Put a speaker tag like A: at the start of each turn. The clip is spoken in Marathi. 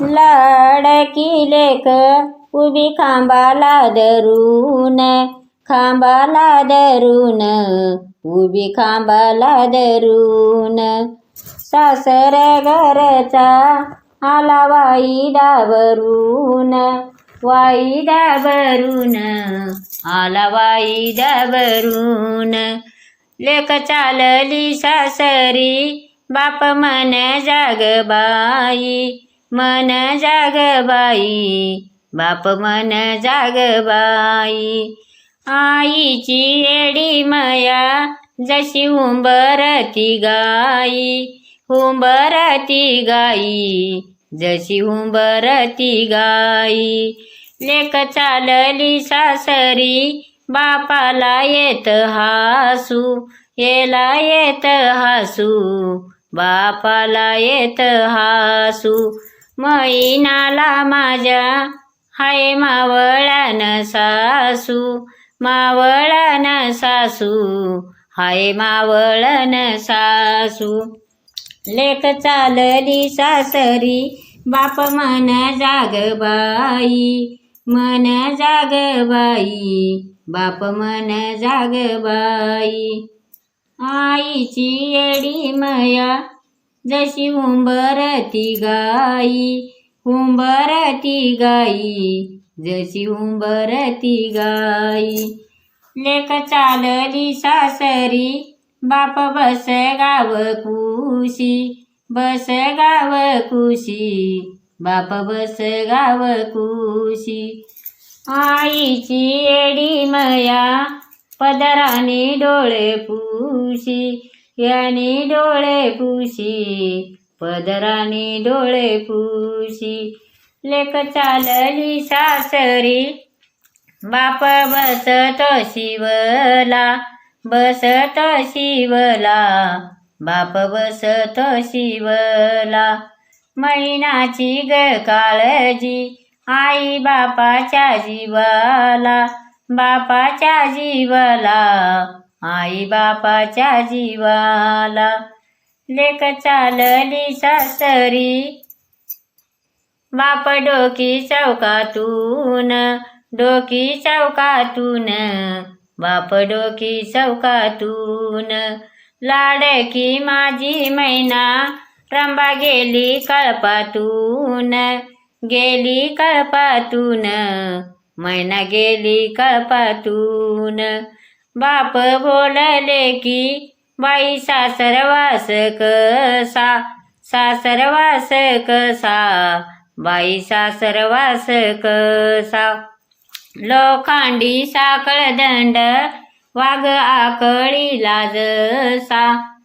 A: लाडकी लेक उभी खांबाला धरून खांबाला धरून उभी खांबाला धरून सासर घरचा आला वाईदा भरून वाईदा भरून आला वाईदा भरून लेख चालली सासरी बाप मन जागबाई मन जागबाई बाप मन जागबाई. आईची एडी मया जशी उंबरती गाई. उंबरती गाई जशी उंबरती गाई. लेक चालली सासरी बापाला येत हासू. येला येत हासू बापाला येत हासू. मैनाला माझ्या हाय मावळान सासू मावळान सासू हाय मावळन सासू. लेक चालली सासरी बाप मन जागबाई मन जागबाई बाप मन जागबाई आईची येडी मया जशी उंबरती गाई उंबरती गाई जशी उंबरती गाई. लेख चालली सासरी बाप बस गाव कुशी बस गाव कुशी बाप बस गाव कुशी. आईची एडी मया पदराने डोळे पुशी याने डोळे पुशी पदराने डोळे पुशी. लेक चालली सासरी बाप बसत शिवला बसत शिवला बाप बसत शिवला. मैनाची ग काळजी आई बापाच्या जीवाला बापाच्या जीवाला. आई बापाच्या जीवाला. लेक चालली सासरी. बाप डोकी चौकातून डोकी चौकातून. बाप डोकी चौकातून. लाडकी माझी मैना रंबा गेली कळपातून. गेली कळपातून मैना गेली कळपातून. बाप बोलले की बाई सासरवास कसा सासरवास कसा बाई सासरवास कसा. लोखंडी साखळ दंड वाघ आकळी लाजसा.